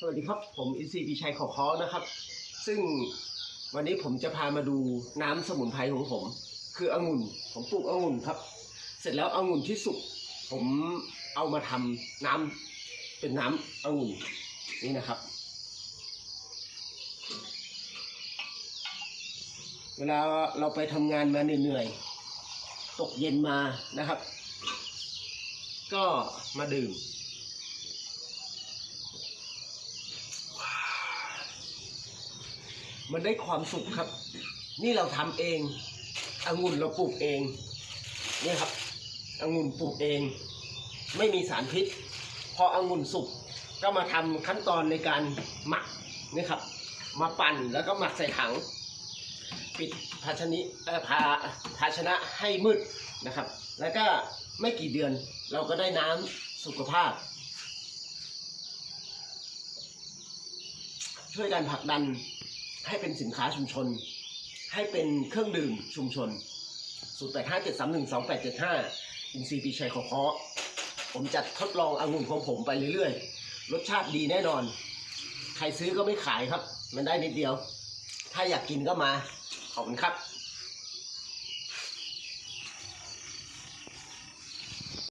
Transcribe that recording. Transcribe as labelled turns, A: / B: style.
A: สวัสดีครับ ผมอินซีปีชัยขอคอนะครับ ซึ่งวันนี้ผมจะพามาดูน้ำสมุนไพรของผม คือองุ่น ผมปลูกองุ่นครับ เสร็จแล้วองุ่นที่สุกผมเอามาทำน้ำเป็นน้ำองุ่นนี่นะครับ เวลาเราไปทำงานมาเหนื่อยๆตกเย็นมานะครับ ก็มาดื่ม มันได้ความสุขครับ นี่เราทำเององุ่นเราปลูกเองนี่ครับองุ่นปลูกเอง ไม่มีสารพิษ พอองุ่นสุกก็มาทำขั้นตอนในการหมักนี่ครับ มาปั่นแล้วก็หมักใส่ถัง ปิดภาชนิเออภาภาชนะให้มืดนะครับ แล้วก็ไม่กี่เดือนเราก็ได้น้ำสุขภาพ ช่วยกันผลักดัน ให้เป็นสินค้าชุมชน ให้เป็นเครื่องดื่มชุมชน 0 8 5 7 3 1 2 8 7 5อินซีปีชัยขอเคาะผมจะทดลององุ่นของผมไปเรื่อยๆ รสชาติดีแน่นอน ใครซื้อก็ไม่ขายครับ มันได้นิดเดียว ถ้าอยากกินก็มา ขอบคุณครับ